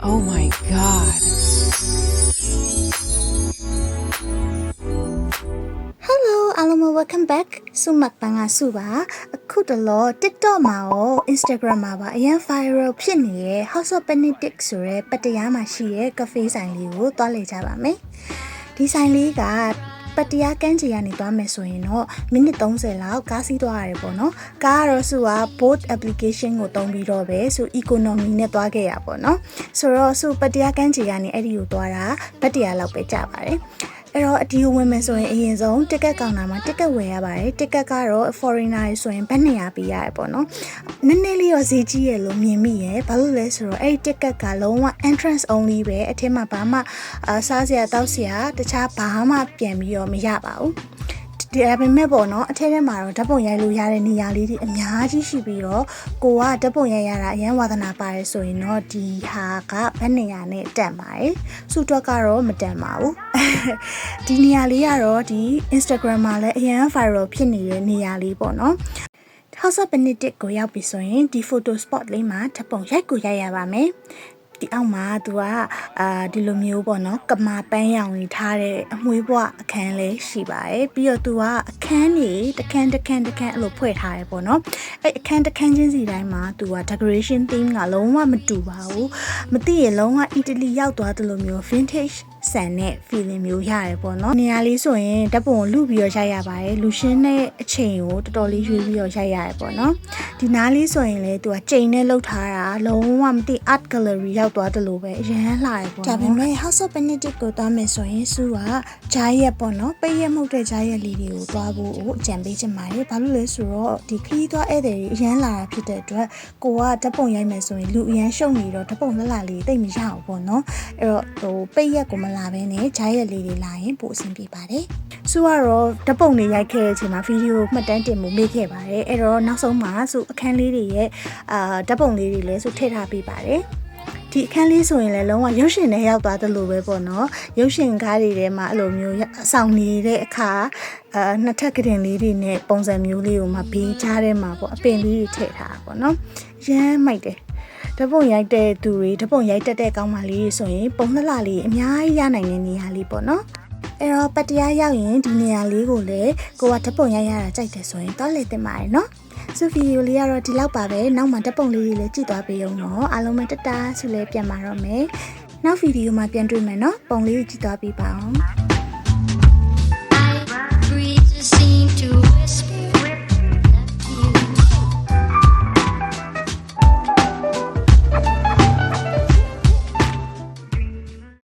Oh my god. Hello အားလုံးပဲ welcome back ဆုမတ်ပန်းကဆုပါအခုတလော TikTok မှာရော Instagram မှာပါအရင် viral ဖြစ်နေတဲ့ House of Benedict ဆိုတဲ့ပတ္တရားမှာရှိတဲ့ cafe ဆိုင်လေးကိုတွားလေကြပါမယ်ဒီဆိုင်လေးက ပတ္တရားကန်းချီကနေသွားမယ်ဆိုရင်တော့မိနစ်30လောက်ကားစီးသွားရတယ်ပေါ့နော်ကားကတော့စုက boat application ကိုတုံးပြီးတော့ပဲစု economy နဲ့သွားခဲ့ရပေါ့နော်ဆိုတော့စုပတ္တရားကန်းချီကနေအဲ့ဒီကိုသွားတာပတ္တရားလောက်ပဲကြာပါတယ် အဲ့တော့အဒီကိုဝင်မယ်ဆိုရင်အရင်ဆုံးတစ်ကက်ကောင်တာမှာတစ်ကက်ဝယ်ရပါတယ်တစ်ကက်ကတော့ foreigner တွေဆိုရင်ဘတ်200ပေးရတယ်ပေါ့နော်နည်းနည်းလေးတော့ဈေးကြီးရလို့မြင်မိရယ်ဘာလို့လဲဆိုတော့အဲ့ဒီတစ်ကက်ကလုံးဝ entrance only ပဲအထက်မှာဘာမှအာစားစရာတောက်စရာတခြားဘာမှပြန်ပြီးတော့မရပါဘူးဒီအပြင်မဲ့ပေါ့နော်အထက်ထဲမှာတော့ဓာတ်ပုံရိုက်လို့ရတဲ့နေရာလေးတွေအများကြီးရှိပြီးတော့ကိုကဓာတ်ပုံရိုက်ရတာအရင်ဝါသနာပါတယ်ဆိုရင်တော့ဒီဟာကဘတ်နေရနဲ့တက်ပါတယ်စူတွက်ကတော့မတက်ပါဘူး ဒီနေရာလေးကတော့ဒီ Instagram မှာလည်းအရင် viral ဖြစ်နေတဲ့နေရာလေးပေါ့နော် House of Benedict ကိုရောက်ပြီဆိုရင်ဒီ photo spot လေးမှာဓာတ်ပုံရိုက်ကိုရိုက်ရပါမယ် ဒီအောက်မှာသူကအာဒီလိုမျိုးပေါ့နော်ကမာပန်းရောင်ကြီးထားတဲ့အမွှေးဘွားအခန်းလေးရှိပါတယ်ပြီးတော့သူကအခန်းနေတခန်းတခန်းတခန်းအဲ့လိုဖွဲ့ထားတယ်ပေါ့နော်အဲ့အခန်းတခန်းချင်းစီတိုင်းမှာသူက decoration theme ကလုံးဝမတူပါဘူးမသိရင်လုံးဝအီတလီရောက်သွားတယ်လို့မျိုး vintage ဆန်တဲ့ feeling မျိုးရတယ်ပေါ့နော်နေရာလေးဆိုရင်ဓာတ်ပုံကိုလူပြီးတော့ရိုက်ရပါတယ်လူရှင်းတဲ့အချိန်ကိုတော်တော်လေးရွေးပြီးတော့ရိုက်ရတယ်ပေါ့နော်ဒီနားလေးဆိုရင်လေသူကချိန်နဲ့လှုပ်ထားတာ လုံးဝမသိ art gallery ရောက်သွားတယ်လို့ပဲအရန်လှရပေါ့နော်ဒါပေမဲ့ House of Benedict ကိုသွားမယ်ဆိုရင်စုကဂျားရက်ပေါ့နော်ပိတ်ရက်မှုတ်တဲ့ဂျားရက်လေးတွေကိုသွားဖို့အကြံပေးချင်ပါတယ်ဘာလို့လဲဆိုတော့ဒီခရီးသွားဧည့်သည်တွေအရန်လာတာဖြစ်တဲ့အတွက်ကိုကဓာတ်ပုံရိုက်မယ်ဆိုရင်လူအရန်ရှုံနေတော့ဓာတ်ပုံလှလှလေးတိတ်မရအောင်ပေါ့နော်အဲ့တော့ဟိုပိတ်ရက်ကိုမလာဘဲနဲ့ဂျားရက်လေးတွေလာရင်ပိုအဆင်ပြေပါတယ်စုကတော့ဓာတ်ပုံတွေရိုက်ခဲ့တဲ့အချိန်မှာဗီဒီယိုမှတ်တမ်းတင်မှုမေ့ခဲ့ပါတယ်အဲ့တော့နောက်ဆုံးမှာစုအခန်းလေးတွေရဲ့အာဓာတ်ပုံလေးတွေလည်းစုထည့်ထားပေးပါတယ်ဒီအခန်းလေးဆိုရင်လည်းလုံးဝရုပ်ရှင်နဲ့ရောက်သွားတယ်လို့ပဲပေါ့နော်ရုပ်ရှင်ကားတွေထဲမှာအဲ့လိုမျိုးအဆောင်နေတဲ့အခါအာနှစ်ထပ်ကတင်လေးတွေနဲ့ပုံစံမျိုးလေးကိုမှဘေးချားထဲမှာပေါ့အပင်လေးတွေထည့်ထားတာပေါ့နော်ရမ်းမိုက်တယ်ဓာတ်ပုံရိုက်တဲ့သူတွေဓာတ်ပုံရိုက်တတ်တဲ့ကောင်းမလေးတွေဆိုရင်ပုံလှလှလေးအများကြီးရနိုင်တဲ့နေရာလေးပေါ့နော်အဲ့တော့ပတရားရောက်ရင်ဒီနေရာလေးကိုလည်းကိုကဓာတ်ပုံရိုက်ရတာကြိုက်တယ်ဆိုရင်တော့လေတင်ပါတယ်နော် ဆိုဗီဒီယိုလေးကတော့ဒီလောက်ပါပဲနောက်မှဓာတ်ပုံလေးတွေလည်းကြည့်သွားပေးအောင်နော်အားလုံးပဲတတားဆိုလဲပြန်มาတော့မယ်နောက်ဗီဒီယိုမှာပြန်တွေ့မယ်နော်ပုံလေးကိုကြည့်သွားပေးပါအောင်